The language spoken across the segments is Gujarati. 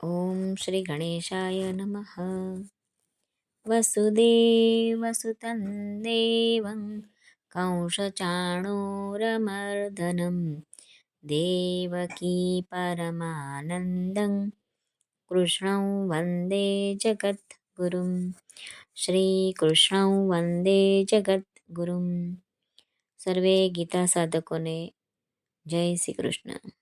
ઓમ શ્રી ગણેશાય નમઃ વસુદેવસુતં દેવં કંસચાણૂરમર્દનમ દેવકી પરમાનંદં કૃષ્ણૌ વંદે જગદ્ગુરુમ શ્રીકૃષ્ણૌ વંદે જગદ્ગુરુમ સર્વે ગીતા સાધકોને જય શ્રી કૃષ્ણ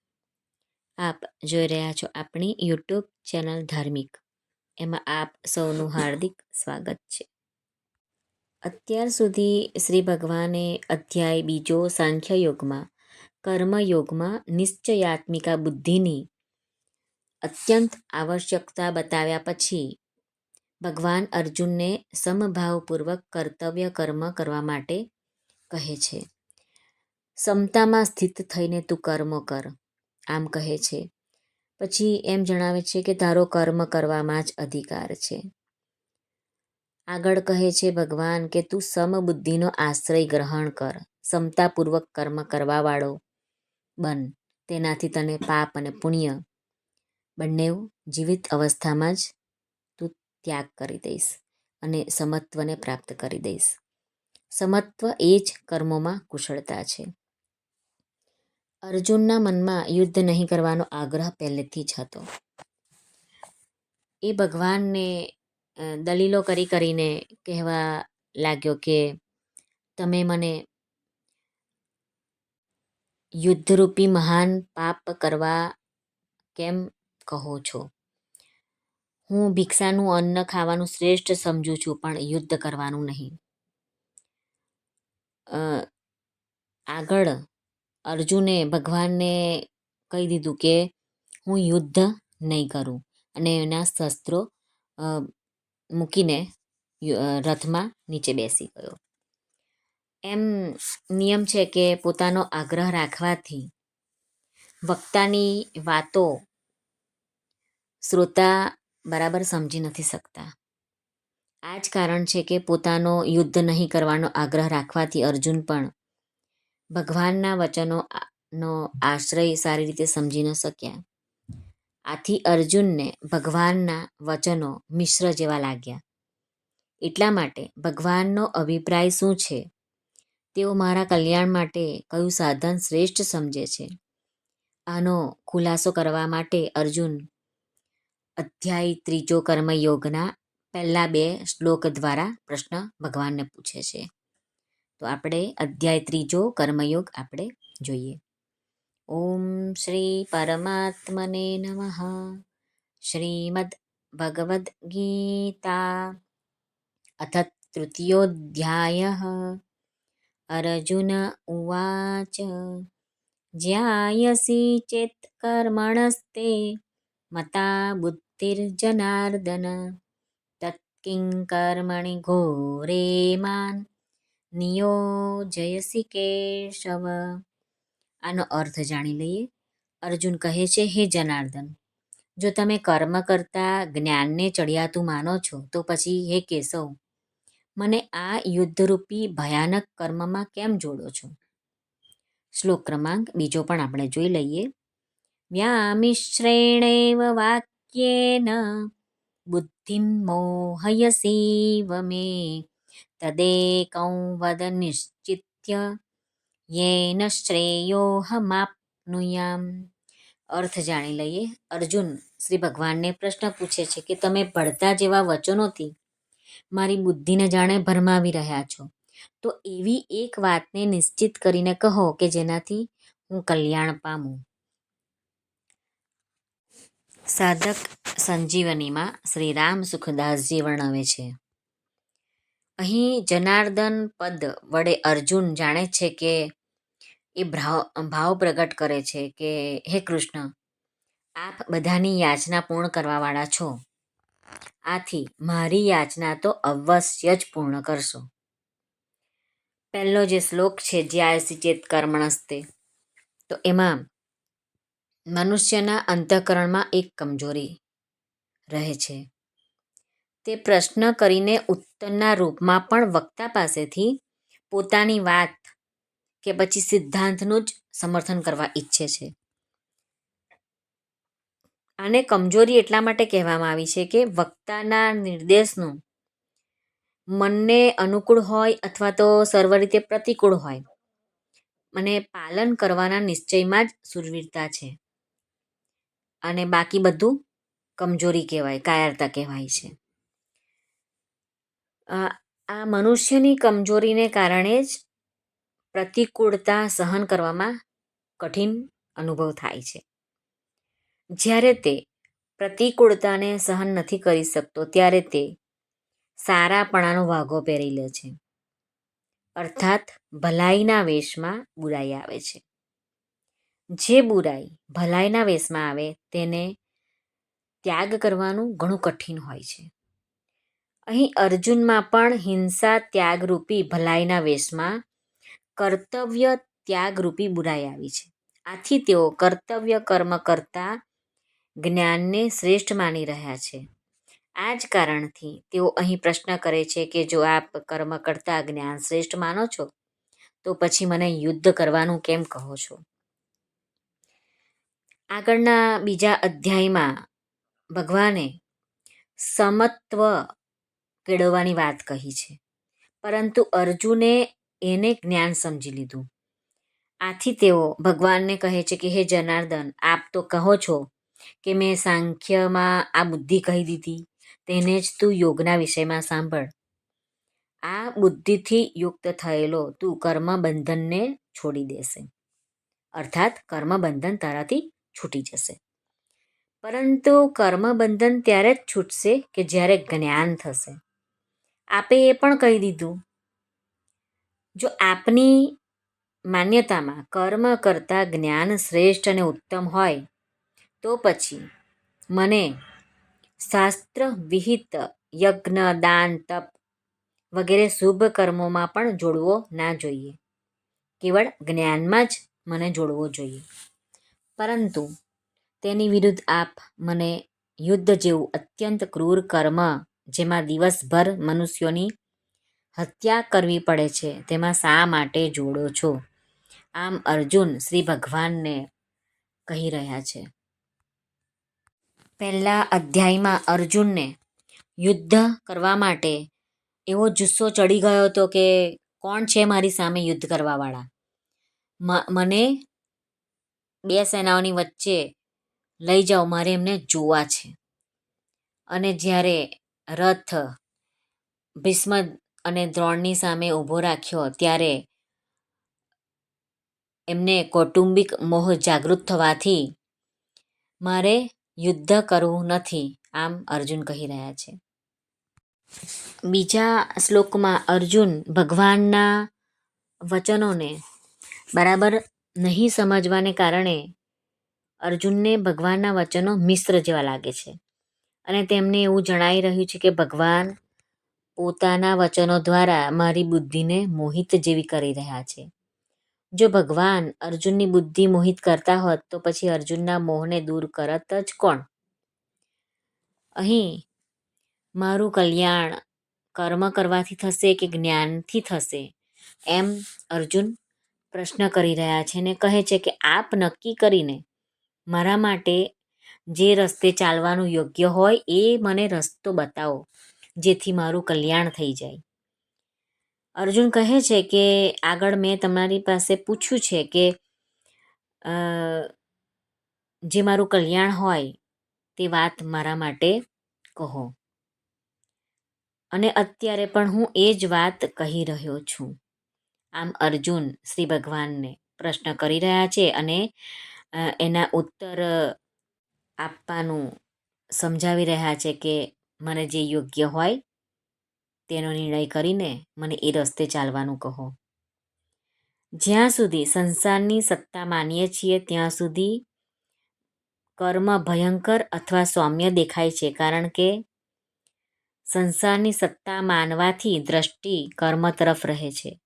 આપ જોઈ રહ્યા છો આપણી યુટ્યુબ ચેનલ ધાર્મિક. એમાં આપ સૌનું હાર્દિક સ્વાગત છે. અત્યાર સુધી શ્રી ભગવાને અધ્યાય બીજો સાંખ્ય યોગમાં કર્મયોગમાં નિશ્ચયાત્મિકા બુદ્ધિની અત્યંત આવશ્યકતા બતાવ્યા પછી, ભગવાન અર્જુનને સમભાવપૂર્વક કર્તવ્ય કર્મ કરવા માટે કહે છે, સમતામાં સ્થિત થઈને તું કર્મ કર. આમ કહે છે. પછી એમ જણાવે છે કે તારો કર્મ કરવામાં જ અધિકાર છે. આગળ કહે છે ભગવાન કે તું સમબુદ્ધિનો આશ્રય ગ્રહણ કર. સમતાપૂર્વક કર્મ કરવાવાળો બન. તેનાથી તને પાપ અને પુણ્ય બંને જીવિત અવસ્થામાં જ તું ત્યાગ કરી દઈશ અને સમત્વને પ્રાપ્ત કરી દઈશ. સમત્વ એ જ કર્મોમાં કુશળતા છે. અર્જુનના મનમાં યુદ્ધ નહીં કરવાનો આગ્રહ પહેલેથી જ હતો. એ ભગવાનને દલીલો કરી કરીને કહેવા લાગ્યો કે, તમે મને યુદ્ધરૂપી મહાન પાપ કરવા કેમ કહો છો? હું ભિક્ષાનું અન્ન ખાવાનું શ્રેષ્ઠ સમજું છું, પણ યુદ્ધ કરવાનું નહીં. આગળ અર્જુને ભગવાનને કહી દીધું કે હું યુદ્ધ નહીં કરું. અને એના શસ્ત્રો મૂકીને રથમાં નીચે બેસી ગયો. એમ નિયમ છે કે પોતાનો આગ્રહ રાખવાથી વક્તાની વાતો શ્રોતા બરાબર સમજી નથી શકતા. આ જ કારણ છે કે પોતાનો યુદ્ધ નહીં કરવાનો આગ્રહ રાખવાથી અર્જુન પણ ભગવાનના વચનો નો આશ્રય સારી રીતે સમજી ન શક્યા. આથી અર્જુનને ભગવાનના વચનો મિશ્ર જેવા લાગ્યા. એટલા માટે ભગવાનનો અભિપ્રાય શું છે? તેઓ મારા કલ્યાણ માટે કયું સાધન શ્રેષ્ઠ સમજે છે? આનો ખુલાસો કરવા માટે અર્જુન અધ્યાય ત્રીજો કર્મયોગના પહેલા બે શ્લોક દ્વારા પ્રશ્ન ભગવાનને પૂછે છે. તો આપણે અધ્યાય ત્રીજો કર્મયોગ આપણે જોઈએ. ઓમ શ્રી પરમાત્મને નમઃ. શ્રીમદ ભગવદ્ ગીતા. અથ તૃતીયોધ્યાય. અર્જુન ઉવાચ. જ્યાયસી ચેત કર્મણસ્તે મતા બુદ્ધિર્જનાર્દન. તત્કિં કર્મણિ ઘોરે માન નિયોજયસી કેશવ. આનો અર્થ જાણી લઈએ. અર્જુન કહે છે, હે જનાર્દન, જો તમે કર્મ કરતા જ્ઞાનને ચડિયાતું માનો છો, તો પછી હે કેશવ, મને આ યુદ્ધરૂપી ભયાનક કર્મમાં કેમ જોડો છો? શ્લોક ક્રમાંક બીજો પણ આપણે જોઈ લઈએ. વ્યામિશ્રેણેવ વાક્યેન બુદ્ધિમ મોહયસીવ મે તદેકં વદ નિશ્ચિત્ય યેન શ્રેયોહમાપ્નુયામ અર્થ જાણી લઈએ અર્જુન શ્રી ભગવાનને પ્રશ્ન પૂછે છે કે, તમે ભળતા જેવા વચનોથી મારી બુદ્ધિને જાણે ભરમાવી રહ્યા છો? તો એવી એક વાતને નિશ્ચિત કરીને કહો કે જેનાથી હું કલ્યાણ પામું. સાધક સંજીવનીમાં શ્રી રામ સુખદાસજી વર્ણવે છે અહીં જનાર્દન પદ વડે અર્જુન જાણે છે કે એ ભાવ ભાવ પ્રગટ કરે છે કે, હે કૃષ્ણ, આપ બધાની યાચના પૂર્ણ કરવાવાળા છો. આથી મારી યાચના તો અવશ્ય જ પૂર્ણ કરશો. પહેલો જે શ્લોક છે જ્યાસી ચેત કર્મણસ્તે, તો એમાં, મનુષ્યના અંતઃકરણમાં એક કમજોરી રહે છે. તે પ્રશ્ન કરીને ઉત્તરના રૂપમાં પણ વક્તા પાસેથી પોતાની વાત કે પછી સિદ્ધાંતનું જ સમર્થન કરવા ઈચ્છે છે. આને કમજોરી એટલા માટે કહેવામાં આવી છે કે વક્તાના નિર્દેશનું મનને અનુકૂળ હોય અથવા તો સર્વ રીતે પ્રતિકૂળ હોય. મને પાલન કરવાના નિશ્ચયમાં જ સુરવીરતા છે. અને બાકી બધું કમજોરી કહેવાય, કાયરતા કહેવાય છે. આ મનુષ્યની કમજોરીને કારણે જ પ્રતિકૂળતા સહન કરવામાં કઠિન અનુભવ થાય છે. જ્યારે તે પ્રતિકૂળતાને સહન નથી કરી શકતો, ત્યારે તે સારાપણાનો વાઘો પહેરી લે છે. અર્થાત, ભલાઈના વેશમાં બુરાઈ આવે છે. જે બુરાઈ ભલાઈના વેશમાં આવે, તેને ત્યાગ કરવાનું ઘણું કઠિન હોય છે. અહીં અર્જુનમાં પણ હિંસા ત્યાગરૂપી ભલાઈના વેશમાં કર્તવ્ય ત્યાગરૂપી બુરાઈ આવી છે. આથી તેઓ કર્તવ્ય કર્મ કરતા જ્ઞાનને શ્રેષ્ઠ માની રહ્યા છે. આ જ કારણથી તેઓ અહીં પ્રશ્ન કરે છે કે જો આપ કર્મ કરતા જ્ઞાન શ્રેષ્ઠ માનો છો, તો પછી મને યુદ્ધ કરવાનું કેમ કહો છો? આગળના બીજા અધ્યાયમાં ભગવાને સમત્વ કેળવવાની વાત કહી છે. પરંતુ અર્જુને એને જ્ઞાન સમજી લીધું. આથી તેઓ ભગવાનને કહે છે કે, હે જનાર્દન, આપ તો કહો છો કે મેં સાંખ્યમાં આ બુદ્ધિ કહી દીધી. તેને જ તું યોગના વિષયમાં સાંભળ. આ બુદ્ધિથી યુક્ત થયેલો તું કર્મ બંધનને છોડી દેશે. અર્થાત કર્મ બંધન તારાથી છૂટી જશે. પરંતુ કર્મ બંધન ત્યારે જ છૂટશે કે જ્યારે જ્ઞાન થશે. આપે એ પણ કહી દીધું. જો આપની માન્યતામાં કર્મ કરતાં જ્ઞાન શ્રેષ્ઠ અને ઉત્તમ હોય, તો પછી મને શાસ્ત્ર, વિહિત, યજ્ઞ, દાન, તપ વગેરે શુભ કર્મોમાં પણ જોડવો ના જોઈએ. કેવળ જ્ઞાનમાં જ મને જોડવો જોઈએ. પરંતુ તેની વિરુદ્ધ આપ મને યુદ્ધ જેવું અત્યંત ક્રૂર કર્મ જેમાં દિવસભર મનુષ્યોની હત્યા કરવી પડે છે. તેમાં શા માટે જોડો છો? આમ અર્જુન શ્રી ભગવાનને કહી રહ્યા છે. પહેલા અધ્યાયમાં અર્જુનને યુદ્ધ કરવા માટે એવો જુસ્સો ચડી ગયો હતો કે, કોણ છે મારી સામે યુદ્ધ કરવાવાળા? મને બે સેનાઓની વચ્ચે લઈ જાઓ, મારે એમને જોવા છે. અને જ્યારે રથ ભીષ્મ અને દ્રોણની સામે ઊભો રાખ્યો ત્યારે એમને કૌટુંબિક મોહ જાગૃત થવાથી મારે યુદ્ધ કરવું નથી, આમ અર્જુન કહી રહ્યા છે. બીજા શ્લોકમાં અર્જુન ભગવાનના વચનોને બરાબર નહીં સમજવાને કારણે અર્જુનને ભગવાનના વચનો મિશ્ર જેવા લાગે છે. અને તેમને એવું જણાઈ રહ્યું છે કે ભગવાન પોતાના વચનો દ્વારા મારી બુદ્ધિને મોહિત જેવી કરી રહ્યા છે. જો ભગવાન અર્જુનની બુદ્ધિ મોહિત કરતા હોત, તો પછી અર્જુનના મોહને દૂર કરત જ કોણ? અહીં મારું કલ્યાણ કર્મ કરવાથી થશે કે જ્ઞાનથી થશે? એમ અર્જુન પ્રશ્ન કરી રહ્યા છે ને કહે છે કે આપ નક્કી કરીને મારા માટે જે રસ્તે ચાલવાનું યોગ્ય હોય એ મને રસ્તો બતાવો, જેથી મારું કલ્યાણ થઈ જાય. અર્જુન કહે છે કે, આગળ મેં તમારી પાસે પૂછ્યું છે કે જે મારું કલ્યાણ હોય તે વાત મારા માટે કહો. અને અત્યારે પણ હું એ જ વાત કહી રહ્યો છું. આમ અર્જુન શ્રી ભગવાનને પ્રશ્ન કરી રહ્યા છે અને એના ઉત્તર આપવાનું સમજાવી રહ્યા છે કે મને જે યોગ્ય હોય તેનો નિર્ણય કરીને મને એ રસ્તે ચાલવાનું કહો. જ્યાં સુધી સંસારની સત્તા માનીએ છીએ, ત્યાં સુધી કર્મ ભયંકર અથવા સૌમ્ય દેખાય છે, કારણ કે સંસારની સત્તા માનવાથી દ્રષ્ટિ કર્મ તરફ રહે છે.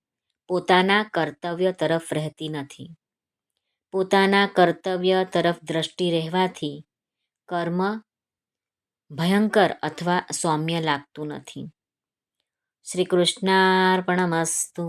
પોતાના કર્તવ્ય તરફ રહેતી નથી. પોતાના કર્તવ્ય તરફ દ્રષ્ટિ રહેવાથી કર્મ ભયંકર અથવા સૌમ્ય લાગતું નથી. શ્રી કૃષ્ણાર્પણમસ્તુ.